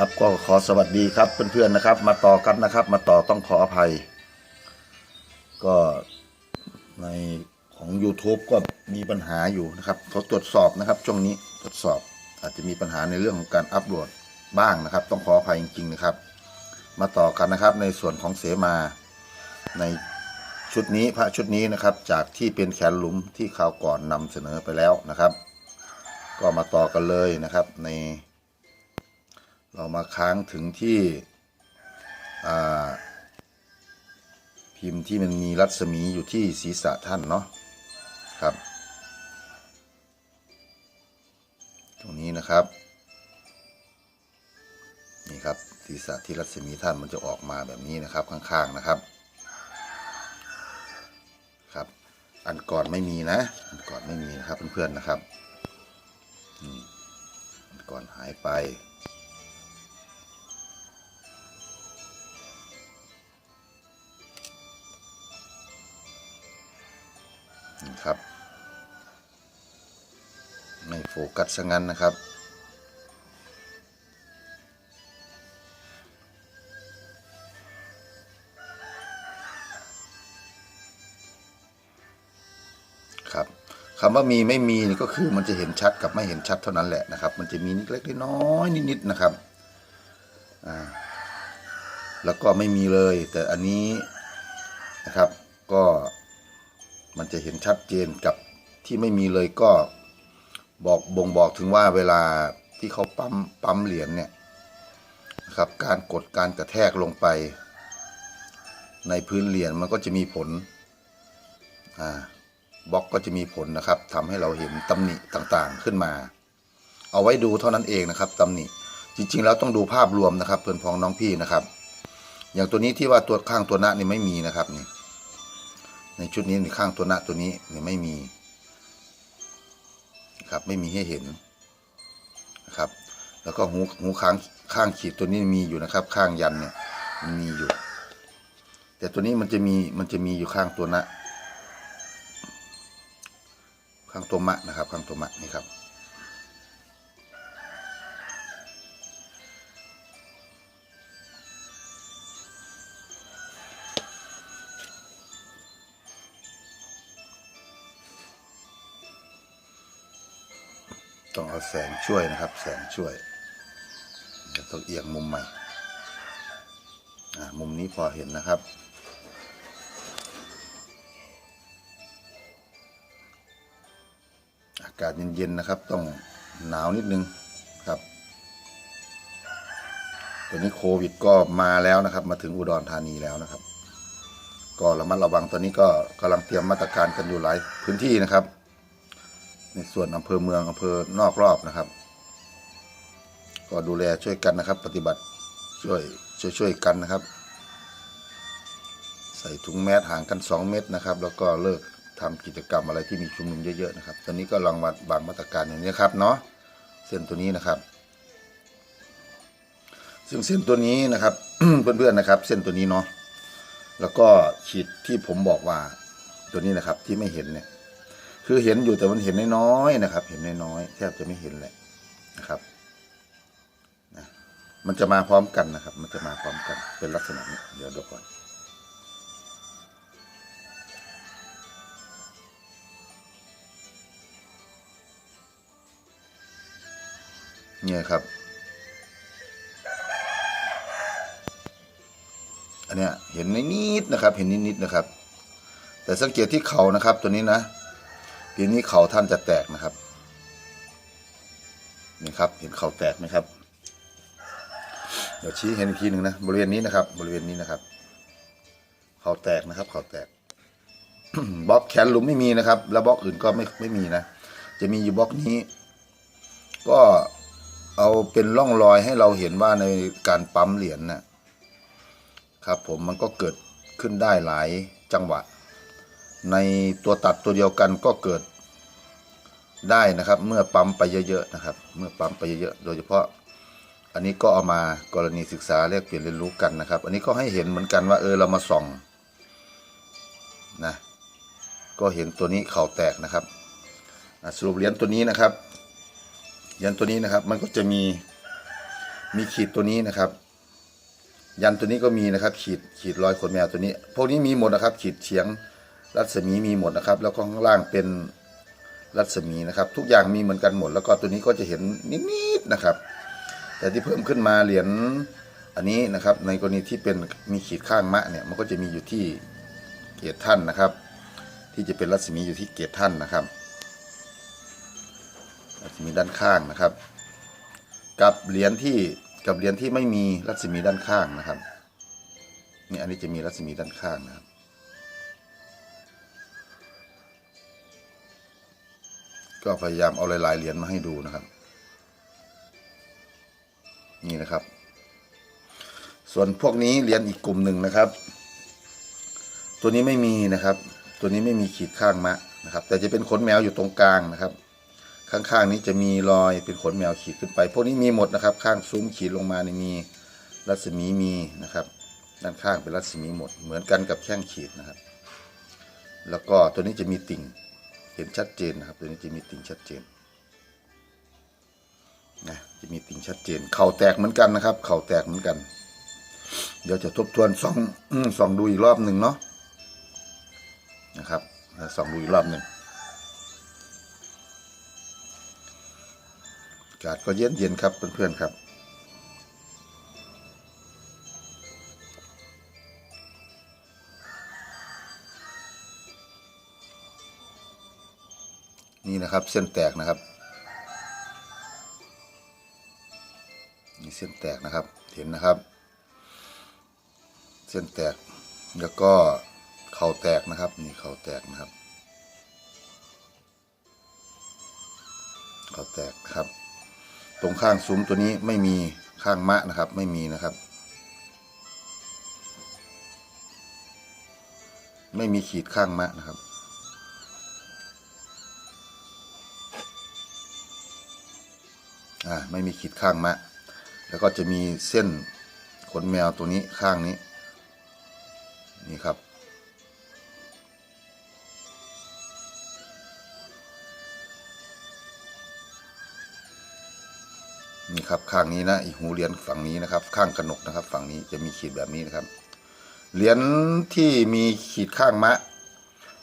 ครับก็ขอสวัสดีครับเพื่อนๆนะครับ มาต่อกันนะครับ มาต่อต้องขออภัย ก็ในของ YouTube ก็มีปัญหาอยู่นะครับเขาตรวจสอบนะครับ ช่วงนี้ตรวจสอบอาจจะมีปัญหาในเรื่องของการอัปโหลดบ้างนะครับ ต้องขออภัยจริง ๆ นะครับ มาต่อกันนะครับ ในส่วนของเสมาในชุดนี้พระชุดนี้นะครับ จากที่เป็นแขนหลุมที่คราวก่อนนำเสนอไปแล้วนะครับ ก็มาต่อกันเลยนะครับใน เรามาค้างถึงที่พิมพ์ที่มันมีรัศมีอยู่ที่ศีรษะท่านเนาะครับ ตรงนี้นะครับ นี่ครับศีรษะที่รัศมีท่านมันจะออกมาแบบนี้นะครับข้างๆนะครับครับ อันก่อนไม่มีนะอันก่อนไม่มีนะครับเพื่อนๆนะครับอันก่อนหายไป นี่ครับไม่โฟกัสซะงั้นนะครับ ครับคำว่ามีไม่มีนี่ก็คือมันจะเห็นชัดกับไม่เห็นชัดเท่านั้นแหละนะครับ มันจะมีนิดเล็กน้อยนิดๆนะครับอ่าแล้วก็ไม่มีเลย แต่อันนี้ มันจะเห็นชัดเจนกับที่ไม่มีเลยก็บอกบ่งบอกถึงว่าเวลาที่เขาปั๊มปั๊มเหรียญเนี่ยครับการกดการกระแทกลงไป ในพื้นเหรียญมันก็จะมีผลอ่าบล็อกก็จะมีผลนะครับทำให้เราเห็นตำหนิต่างๆขึ้นมา เอาไว้ดูเท่านั้นเองนะครับตำหนิจริงๆแล้วต้องดูภาพรวมนะครับเพื่อนพ้องน้องพี่นะครับ อย่างตัวนี้ที่ว่าตัวข้างตัวหน้านี่ไม่มีนะครับนี่ ในชุดนี้ในข้างตัวหน้าตัวนี้เนี่ยไม่มีครับไม่มีให้เห็นนะครับ แล้วก็หูหูข้างข้างขีดตัวนี้มีอยู่นะครับ ข้างยันเนี่ยมันมีอยู่ แต่ตัวนี้มันจะมีมันจะมีอยู่ข้างตัวหน้าข้างตัวมะนะครับ ข้างตัวมะนี่ครับ เอาแสงช่วยนะครับ แสงช่วยเดี๋ยวต้องเอียงมุมใหม่มุมนี้พอเห็นนะครับ อากาศเย็นๆนะครับ ต้องหนาวนิดนึงครับตอนนี้โควิดก็มาแล้วนะครับ มาถึงอุดรธานีแล้วนะครับ ก็ระมัดระวังตอนนี้ก็กำลังเตรียมมาตรการกันอยู่หลายพื้นที่นะครับ ในส่วนอำเภอเมืองอำเภอนอกรอบนะครับ ก็ดูแลช่วยกันนะครับ ปฏิบัติช่วยช่วยช่วยกันนะครับ ใส่ถุงแมสห่างกัน 2 เมตรนะครับ แล้วก็เลิกทำกิจกรรมอะไรที่มีชุมนุมเยอะๆนะครับตอนนี้ก็ลองมาบางมาตรการอย่างนี้ครับเนาะเส้นตัวนี้นะครับซึ่งเส้นตัวนี้นะครับเพื่อนๆนะครับ เส้นตัวนี้เนาะแล้วก็ขีดที่ผมบอกว่าตัวนี้นะครับที่ไม่เห็นเนี่ย คือเห็นอยู่แต่มันเห็นน้อยๆนะครับ เห็นน้อยๆแทบจะไม่เห็นเลยนะครับนะมันจะมาพร้อมกันนะครับ มันจะมาพร้อมกันเป็นลักษณะนี้เดี๋ยวดูก่อนเนี่ยครับ อันเนี้ยเห็นนิดๆนะครับ เห็นนิดๆนะครับ แต่สังเกตที่เขานะครับตัวนี้นะ ทีนี้เขาท่านจะแตกนะครับนี่ครับ เห็นเขาแตกไหมครับ เดี๋ยวชี้เห็นอีกทีหนึ่งนะบริเวณนี้นะครับ บริเวณนี้นะครับ เขาแตกนะครับ เขาแตกบล็อกแขนหลุมไม่มีนะครับ แล้วบล็อกอื่นก็ไม่ไม่มีนะจะมีอยู่บล็อกนี้ ก็เอาเป็นร่องรอยให้เราเห็นว่าในการปั๊มเหรียญนะครับ ผมมันก็เกิดขึ้นได้หลายจังหวะ ในตัวตัดตัวเดียวกันก็เกิดได้นะครับ เมื่อปั๊มไปเยอะๆนะครับ เมื่อปั๊มไปเยอะๆโดยเฉพาะ อันนี้ก็เอามากรณีศึกษาแลกเปลี่ยนเรียนรู้กันนะครับ อันนี้ก็ให้เห็นเหมือนกันว่าเออเรามาส่องนะก็เห็นตัวนี้เข่าแตกนะครับสรุปเหรียญตัวนี้นะครับเหรียญตัวนี้นะครับ มันก็จะมีมีขีดตัวนี้นะครับ ยันตัวนี้ก็มีนะครับ ขีดขีดรอยขนแมวตัวนี้ พวกนี้มีหมดนะครับ ขีดเฉียง รัศมีมีหมดนะครับ แล้วก็ข้างล่างเป็นรัศมีนะครับ ทุกอย่างมีเหมือนกันหมด แล้วก็ตัวนี้ก็จะเห็นนิดๆนะครับ แต่ที่เพิ่มขึ้นมาเหรียญอันนี้นะครับ ในกรณีที่เป็นมีขีดข้างมะเนี่ยมันก็จะมีอยู่ที่เกียรติท่านนะครับ ที่จะเป็นรัศมีอยู่ที่เกียรติท่านนะครับรัศมีด้านข้างนะครับ กับเหรียญที่กับเหรียญที่ไม่มีรัศมีด้านข้างนะครับนี่อันนี้จะมีรัศมีด้านข้างนะครับ ก็พยายามเอาหลายๆเหรียญมาให้ดูนะครับ นี่นะครับ ส่วนพวกนี้เหรียญอีกกลุ่มหนึ่งนะครับ ตัวนี้ไม่มีนะครับ ตัวนี้ไม่มีขีดข้างมะนะครับ แต่จะเป็นขนแมวอยู่ตรงกลางนะครับ ข้างๆนี้จะมีรอยเป็นขนแมวขีดขึ้นไป พวกนี้มีหมดนะครับ ข้างซุ้มขีดลงมาในมีรัศมีมีนะครับด้านข้างเป็นรัศมีหมด เหมือนกันกับแข้งขีดนะครับ แล้วก็ตัวนี้จะมีติ่ง เห็นชัดเจนนะครับตัวนี้จะมีติ่งชัดเจนนะจะมีติ่งชัดเจน เข่าแตกเหมือนกันนะครับ เข่าแตกเหมือนกัน เดี๋ยวจะทบทวนส่องส่องดูอีกรอบหนึ่งเนาะนะครับส่องดูอีกรอบหนึ่งอากาศก็เย็นเย็นครับเพื่อนๆครับ นี่นะครับ เส้นแตกนะครับนี่เส้นแตกนะครับเห็นนะครับ เส้นแตกแล้วก็เข่าแตกนะครับนี่เข่าแตกนะครับเข่าแตกครับ ตรงข้างซุ้มตัวนี้ไม่มีข้างมะนะครับ ไม่มีนะครับ ไม่มีขีดข้างมะนะครับ อ่าไม่มีขีดข้างมะ แล้วก็จะมีเส้นขนแมวตัวนี้ข้างนี้ นี่ครับ นี่ครับข้างนี้นะ อีกหูเหรียญฝั่งนี้นะครับ ข้างกระหนกนะครับ ฝั่งนี้จะมีขีดแบบนี้นะครับ เหรียญที่มีขีดข้างมะ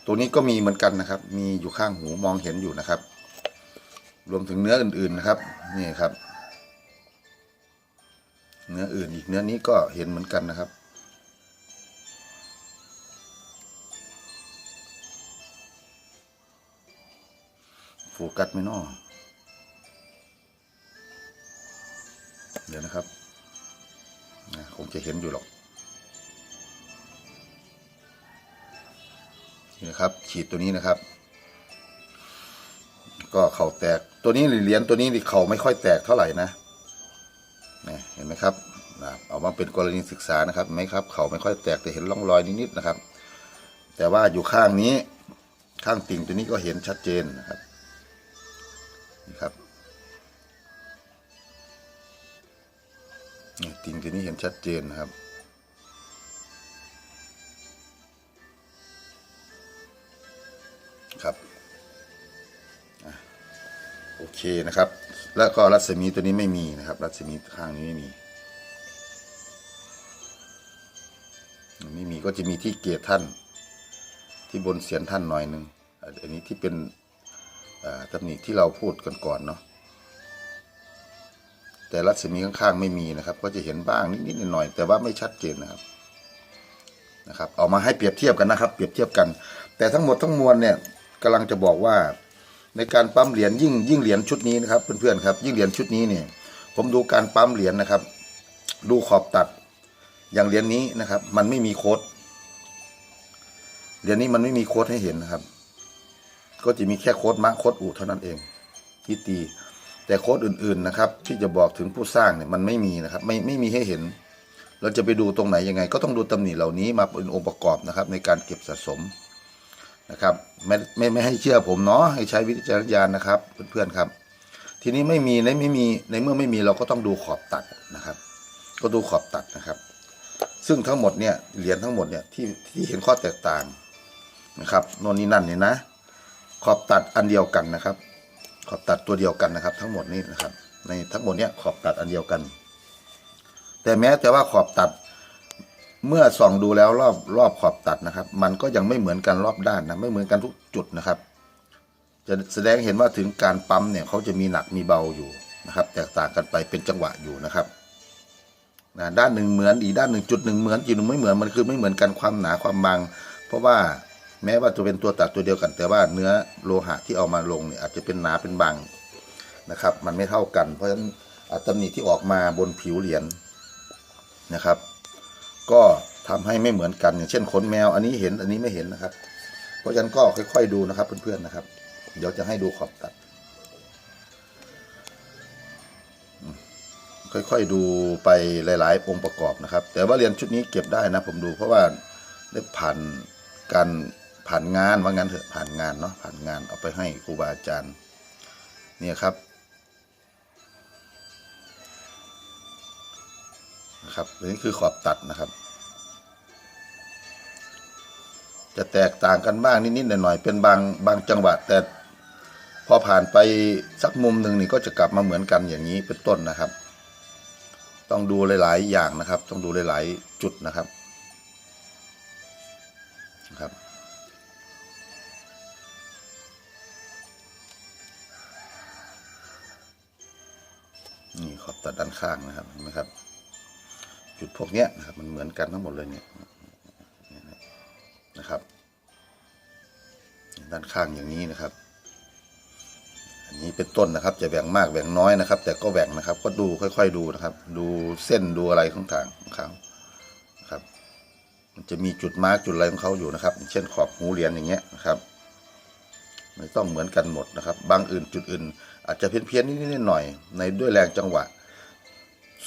ตัวนี้ก็มีเหมือนกันนะครับ มีอยู่ข้างหูมองเห็นอยู่นะครับ รวมถึงเนื้ออื่นๆนะครับ นี่ครับ เนื้ออื่นอีกเนื้อนี้ก็เห็นเหมือนกันนะครับ โฟกัสไม่นอเดี๋ยวนะครับคงจะเห็นอยู่หรอกนี่นะครับ ขีดตัวนี้นะครับ ก็เข่าแตกตัวนี้เหรียญตัวนี้นี่เข่าไม่ค่อยแตกเท่าไหร่นะเห็นไหมครับเอามาเป็นกรณีศึกษานะครับไหมครับ เข่าไม่ค่อยแตกแต่เห็นร่องรอยนิดๆนะครับ แต่ว่าอยู่ข้างนี้ข้างติ่งตัวนี้ก็เห็นชัดเจนนะครับนี่ครับติ่งตัวนี้เห็นชัดเจนนะครับ นะครับ แล้วก็รัศมีตัวนี้ไม่มีนะครับ รัศมีข้างนี้ไม่มี ไม่มีก็จะมีที่เกียรติท่าน ที่บนเสียนท่านหน่อยหนึ่งอันนี้ที่เป็นตำหนิที่เราพูดกันก่อนเนาะแต่รัศมีข้างๆไม่มีนะครับ ก็จะเห็นบ้างนิดๆหน่อยๆแต่ว่าไม่ชัดเจนนะครับนะครับ เอามาให้เปรียบเทียบกันนะครับ เปรียบเทียบกัน แต่ทั้งหมดทั้งมวลเนี่ยกำลังจะบอกว่า ในการปั๊มเหรียญยิ่งยิ่งเหรียญชุดนี้นะครับเพื่อนๆครับยิ่งเหรียญชุดนี้เนี่ยผมดูการปั๊มเหรียญนะครับ ดูขอบตัดอย่างเหรียญนี้นะครับ มันไม่มีโค้ดเหรียญนี้มันไม่มีโค้ดให้เห็นนะครับ ก็จะมีแค่โค้ดมะโค้ดอูเท่านั้นเองที่ตี แต่โค้ดอื่นๆนะครับ ที่จะบอกถึงผู้สร้างเนี่ยมันไม่มีนะครับ ไม่ไม่มีให้เห็น เราจะไปดูตรงไหนยังไง ก็ต้องดูตำหนิเหล่านี้มาเป็นองค์ประกอบนะครับ ในการเก็บสะสม นะครับไม่ไม่ไม่ให้เชื่อผมเนาะให้ใช้วิจารณญาณนะครับ เพื่อนๆครับ ทีนี้ไม่มีในไม่มีในเมื่อไม่มีเราก็ต้องดูขอบตัดนะครับ ก็ดูขอบตัดนะครับ ซึ่งทั้งหมดเนี่ยเหรียญทั้งหมดเนี่ยที่ที่เห็นข้อแตกต่างนะครับโน่นนี่นั่นเนี่ยนะ ขอบตัดอันเดียวกันนะครับ ขอบตัดตัวเดียวกันนะครับ ทั้งหมดนี้นะครับ ในทั้งหมดเนี้ยขอบตัดอันเดียวกัน แต่แม้แต่ว่าขอบตัด เมื่อส่องดูแล้วรอบรอบขอบตัดนะครับ มันก็ยังไม่เหมือนกันรอบด้านนะไม่เหมือนกันทุกจุดนะครับ จะแสดงเห็นว่าถึงการปั๊มเนี่ยเขาจะมีหนักมีเบาอยู่นะครับ แตกต่างกันไปเป็นจังหวะอยู่นะครับนะด้านหนึ่งเหมือนอีกด้านหนึ่งจุดหนึ่งเหมือนจุดหนึ่งไม่เหมือนมันคือไม่เหมือนกันความหนาความบาง เพราะว่าแม้ว่าจะเป็นตัวตัดตัวเดียวกัน แต่ว่าเนื้อโลหะที่เอามาลงเนี่ยอาจจะเป็นหนาเป็นบางนะครับ มันไม่เท่ากัน เพราะฉะนั้นอาตำหนิที่ออกมาบนผิวเหรียญนะครับ ก็ทำให้ไม่เหมือนกัน อย่างเช่นขนแมว อันนี้เห็นอันนี้ไม่เห็นนะครับ เพราะฉะนั้นก็ค่อยๆดูนะครับเพื่อนๆนะครับ เดี๋ยวจะให้ดูขอบตัด ค่อยๆดูไปหลาย ๆ องค์ประกอบนะครับ แต่ว่าเรียนชุดนี้เก็บได้นะ ผมดู เพราะว่าได้ผ่านการผ่านงานว่างั้นเถอะผ่านงานเนาะผ่านงานเอาไปให้ครูบาอาจารย์เนี่ยครับ นะครับอันนี้คือขอบตัดนะครับ จะแตกต่างกันบ้างนิดๆหน่อยๆเป็นบางบางจังหวะแต่พอผ่านไปสักมุมหนึ่งนี่ก็จะกลับมาเหมือนกันอย่างนี้เป็นต้นนะครับ ต้องดูหลาย ๆ อย่างนะครับ ต้องดูหลาย ๆ จุดนะครับนะครับ นี่ขอบตัดด้านข้างนะครับเห็นไหมครับ จุดพวกเนี้ยนะครับมันเหมือนกันทั้งหมดเลยเนี่ยนะครับ ด้านข้างอย่างนี้นะครับ อันนี้เป็นต้นนะครับ จะแหว่งมากแหว่งน้อยนะครับ แต่ก็แหว่งนะครับ ก็ดูค่อย ๆ ดูนะครับ ดูเส้นดูอะไรของทางของเขานะครับ มันจะมีจุดมาร์กจุดอะไรของเขาอยู่นะครับ เช่นขอบหูเหรียญอย่างเงี้ยนะครับไม่ต้องเหมือนกันหมดนะครับ บางอื่นจุดอื่น อาจจะเพี้ยนๆนิดๆหน่อยในด้วยแรงจังหวะ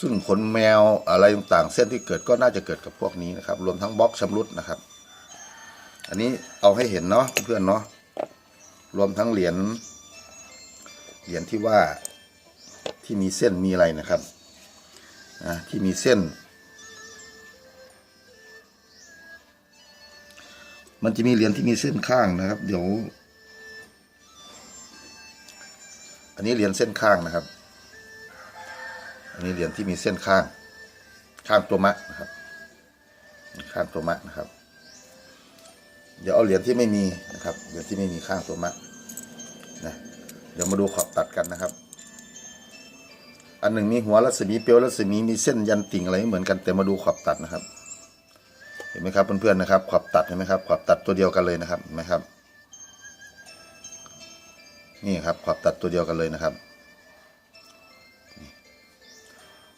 ซึ่งขนแมวอะไรต่างๆ เส้นที่เกิดก็น่าจะเกิดกับพวกนี้นะครับ รวมทั้งบล็อกชำรุดนะครับ อันนี้เอาให้เห็นเนาะเพื่อนเนาะรวมทั้งเหรียญเหรียญที่ว่าที่มีเส้นมีอะไรนะครับอ่าที่มีเส้น มันจะมีเหรียญที่มีเส้นข้างนะครับ เดี๋ยว อันนี้เหรียญเส้นข้างนะครับ อันนี้เหรียญที่มีเส้นข้าง ข้างตัวมะนะครับ ข้างตัวมะนะครับ เดี๋ยวเอาเหรียญที่ไม่มีนะครับเหรียญที่ไม่มีข้างตัวมะนะเดี๋ยวมาดูขอบตัดกันนะครับ อันหนึ่งมีหัวรัศมีเปลวรัศมีมีเส้นยันติ่งอะไรไม่เหมือนกันแต่มาดูขอบตัดนะครับ เห็นไหมครับเพื่อนๆนะครับ ขอบตัดเห็นไหมครับ ขอบตัดตัวเดียวกันเลยนะครับเห็นไหมครับ นี่ครับขอบตัดตัวเดียวกันเลยนะครับ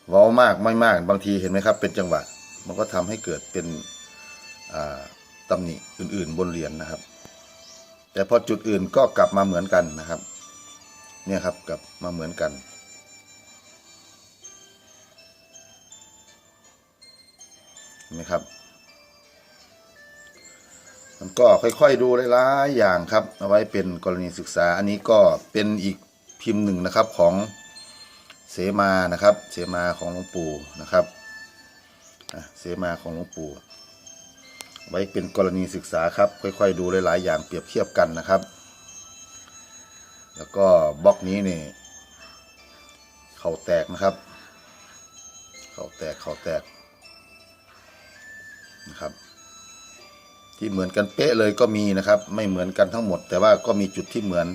เว้ามากไม่มากบางทีเห็นไหมครับ เป็นจังหวะมันก็ทำให้เกิดเป็นอ่าตำหนิอื่น ๆ บนเหรียญนะครับ แต่พอจุดอื่นก็กลับมาเหมือนกันนะครับ เนี่ยครับกลับมาเหมือนกัน เห็นไหมครับ มันก็ค่อยๆดูหลายๆอย่างครับ เอาไว้เป็นกรณีศึกษา อันนี้ก็เป็นอีกพิมพ์หนึ่งนะครับของ เสมานะครับ เสมาของหลวงปู่นะครับเสมาของหลวงปู่ ไว้เป็นกรณีศึกษาครับ ค่อย ๆ ดูหลายๆอย่างเปรียบเทียบกันนะครับ แล้วก็บล็อกนี้นี่เข่าแตกนะครับ เข่าแตกเข่าแตกนะครับ ที่เหมือนกันเป๊ะเลยก็มีนะครับ ไม่เหมือนกันทั้งหมด แต่ว่าก็มีจุดที่เหมือน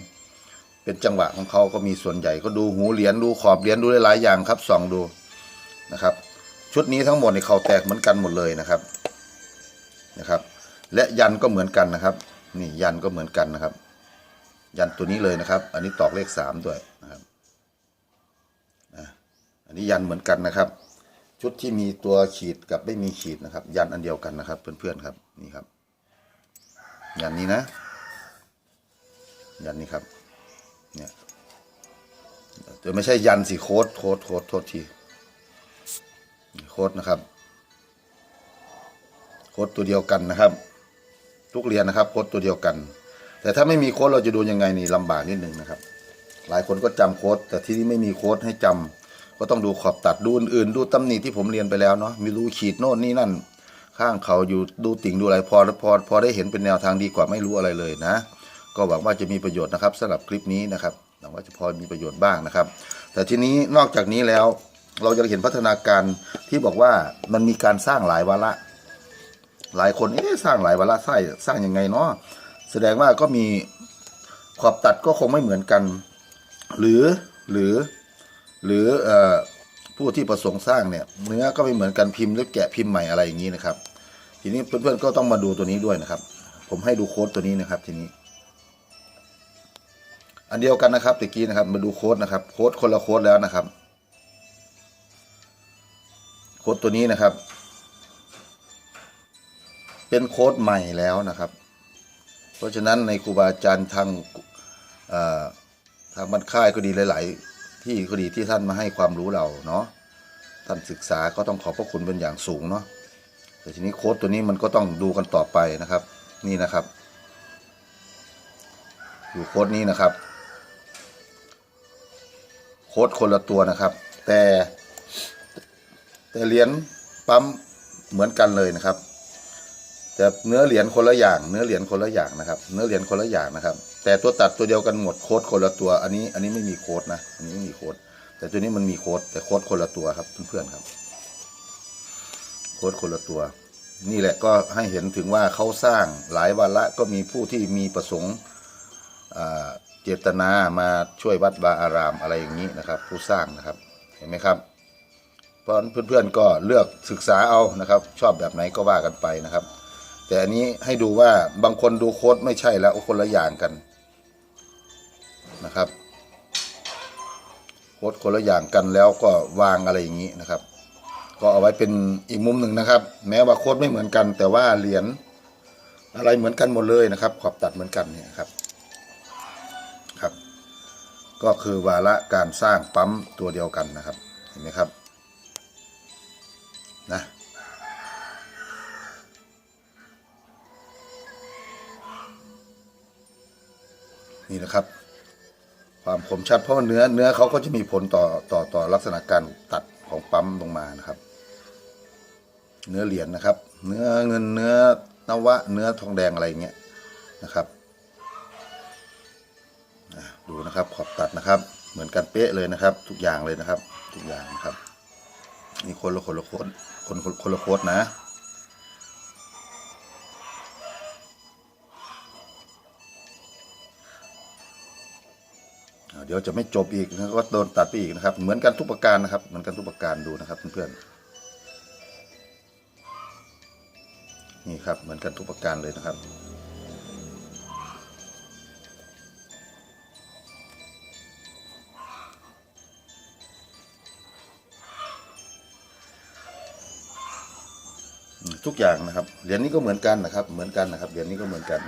เป็นจังหวะของเขาก็มีส่วนใหญ่ก็ดูหูเหรียญดูขอบเหรียญดูหลายอย่างครับส่องดูนะครับ ชุดนี้ทั้งหมดในเขาแตกเหมือนกันหมดเลยนะครับนะครับ และยันก็เหมือนกันนะครับนี่ยันก็เหมือนกันนะครับ ยันตัวนี้เลยนะครับ อันนี้ตอกเลขสามด้วยนะครับอันนี้ยันเหมือนกันนะครับ ชุดที่มีตัวขีดกับไม่มีขีดนะครับ ยันอันเดียวกันนะครับ เพื่อนๆครับนี่ครับ ยันนี้นะ ยันนี้ครับ เนี่ยแต่ไม่ใช่ยันสิโค้ดโค้ดโค้ดโทษทีโค้ดนะครับ โค้ดตัวเดียวกันนะครับ ทุกเรียนนะครับ โค้ดตัวเดียวกัน แต่ถ้าไม่มีโค้ดเราจะดูยังไงนี่ลำบากนิดนึงนะครับ หลายคนก็จำโค้ดแต่ที่นี่ไม่มีโค้ดให้จำก็ต้องดูขอบตัดดูอื่นๆดูตำหนิที่ผมเรียนไปแล้วเนาะมีรูขีดโน่นนี่นั่น ข้างเขาอยู่ดูติ่งดูอะไรพอพอพอได้เห็นเป็นแนวทางดีกว่าไม่รู้อะไรเลยนะ ก็หวังว่าจะมีประโยชน์นะครับสำหรับคลิปนี้นะครับหวังว่าจะพอมีประโยชน์บ้างนะครับ แต่ทีนี้นอกจากนี้แล้วเราจะเห็นพัฒนาการที่บอกว่ามันมีการสร้างหลายวาระ หลายคนเอ๊ะสร้างหลายวาระสร้างสร้างยังไงเนาะแสดงว่าก็มีขอบตัดก็คงไม่เหมือนกัน หรือหรือหรืออผู้ที่ประสงค์สร้างเนี่ยเนื้อก็ไม่เหมือนกันพิมพ์หรือแกะพิมพ์ใหม่อะไรอย่างนี้นะครับ ทีนี้เพื่อนๆก็ต้องมาดูตัวนี้ด้วยนะครับ ผมให้ดูโค้ดตัวนี้นะครับ ทีนี้ อันเดียวกันนะครับตะกี้นะครับ มาดูโค้ดนะครับ โค้ดคนละโค้ดแล้วนะครับ โค้ดตัวนี้นะครับ เป็นโค้ดใหม่แล้วนะครับ เพราะฉะนั้นในครูบาอาจารย์ทางทางบรรค่ายก็ดีหลาย ๆ ที่ก็ดีที่ท่านมาให้ความรู้เราเนาะท่านศึกษาก็ต้องขอบพระคุณเป็นอย่างสูงเนาะแต่ทีนี้โค้ดตัวนี้มันก็ต้องดูกันต่อไปนะครับ นี่นะครับ อยู่โค้ดนี้นะครับ โค้ดคนละตัวนะครับ แต่แต่เหรียญปั๊มเหมือนกันเลยนะครับ แต่เนื้อเหรียญคนละอย่าง เนื้อเหรียญคนละอย่างนะครับ เนื้อเหรียญคนละอย่างนะครับ แต่ตัวตัดตัวเดียวกันหมดโค้ดคนละตัว อันนี้อันนี้ไม่มีโค้ดนะอันนี้ไม่มีโค้ดแต่ตัวนี้มันมีโค้ดแต่โค้ดคนละตัวครับเพื่อนๆครับ โค้ดคนละตัว นี่แหละก็ให้เห็นถึงว่าเขาสร้างหลายวาระก็มีผู้ที่มีประสงค์อ่า เจตนามาช่วยวัดวาอารามอะไรอย่างนี้นะครับ ผู้สร้างนะครับเห็นไหมครับเพราะนั้นเพื่อนๆก็เลือกศึกษาเอานะครับ ชอบแบบไหนก็ว่ากันไปนะครับ แต่อันนี้ให้ดูว่าบางคนดูโค้ดไม่ใช่แล้วคนละอย่างกันนะครับโค้ดคนละอย่างกันแล้วก็วางอะไรอย่างนี้นะครับ ก็เอาไว้เป็นอีกมุมหนึ่งนะครับ แม้ว่าโค้ดไม่เหมือนกัน แต่ว่าเหรียญอะไรเหมือนกันหมดเลยนะครับ ขอบตัดเหมือนกันเนี่ยครับ ก็คือวาระการสร้างปั๊มตัวเดียวกันนะครับ เห็นไหมครับนะนี่นะครับ ความคมชัดเพราะเนื้อเนื้อเขาก็จะมีผลต่อต่อต่อลักษณะการตัดของปั๊มลงมานะครับ เนื้อเหรียญนะครับ เนื้อเงินเนื้อนวะ เนื้อทองแดงอะไรเงี้ยนะครับ ดูนะครับ ขอบตัดนะครับ เหมือนกันเป๊ะเลยนะครับ ทุกอย่างเลยนะครับ ทุกอย่างนะครับนี่คนละคนละคนคนคนละโคดนะเดี๋ยวจะไม่จบอีกนะก็โดนตัดไปอีกนะครับ เหมือนกันทุกประการนะครับ เหมือนกันทุกประการดูนะครับเพื่อนๆนี่ครับเหมือนกันทุกประการเลยนะครับ ทุกอย่างนะครับเหรียญนี้ก็เหมือนกันนะครับ เหมือนกันนะครับเหรียญนี้ก็เหมือนกัน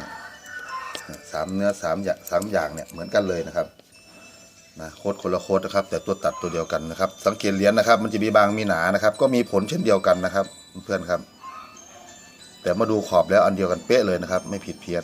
สามเนื้อสามอย่างสามอย่างเนี่ยเหมือนกันเลยนะครับนะโคตรคนละโคตรนะครับ แต่ตัวตัดตัวเดียวกันนะครับ สังเกตเหรียญนะครับ มันจะมีบางมีหนานะครับ ก็มีผลเช่นเดียวกันนะครับ เพื่อนครับ แต่มาดูขอบแล้วอันเดียวกันเป๊ะเลยนะครับ ไม่ผิดเพี้ยน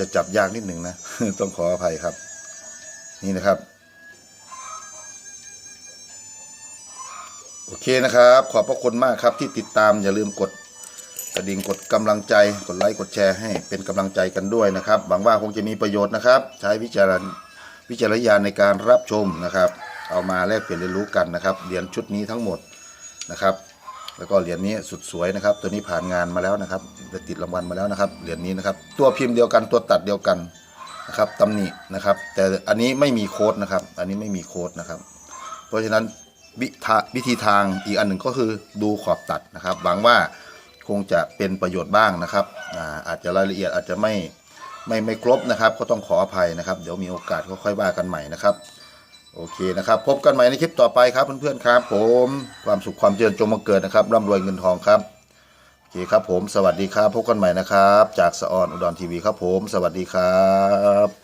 จะจับยากนิดหนึ่งนะ ต้องขออภัยครับ นี่นะครับ โอเคนะครับ ขอบพระคุณมากครับที่ติดตามอย่าลืมกดกระดิ่งกดกำลังใจกดไลค์กดแชร์ให้เป็นกำลังใจกันด้วยนะครับหวังว่าคงจะมีประโยชน์นะครับ ใช้วิจารณวิจารณญาณในการรับชมนะครับ เอามาแลกเปลี่ยนเรียนรู้กันนะครับเหรียญชุดนี้ทั้งหมดนะครับ แล้วก็เหรียญนี้สุดสวยนะครับ ตัวนี้ผ่านงานมาแล้วนะครับได้ติดรางวัลมาแล้วนะครับ เหรียญนี้นะครับ ตัวพิมพ์เดียวกันตัวตัดเดียวกันนะครับตำหนินะครับ แต่อันนี้ไม่มีโค้ดนะครับ อันนี้ไม่มีโค้ดนะครับ เพราะฉะนั้นวิธวิธีทางอีกอันหนึ่งก็คือดูขอบตัดนะครับหวังว่าคงจะเป็นประโยชน์บ้างนะครับอาอาจจะรายละเอียดอาจจะไม่ไม่ไม่ครบนะครับ ก็ต้องขออภัยนะครับ เดี๋ยวมีโอกาสก็ค่อยว่ากันใหม่นะครับ โอเคนะครับ พบกันใหม่ในคลิปต่อไปครับเพื่อนๆครับ ผมความสุขความเจริญจงมาเกิดนะครับร่ำรวยเงินทองครับโอเคครับผม สวัสดีครับ พบกันใหม่นะครับ จากสออนอุดรทีวีครับผม สวัสดีครับ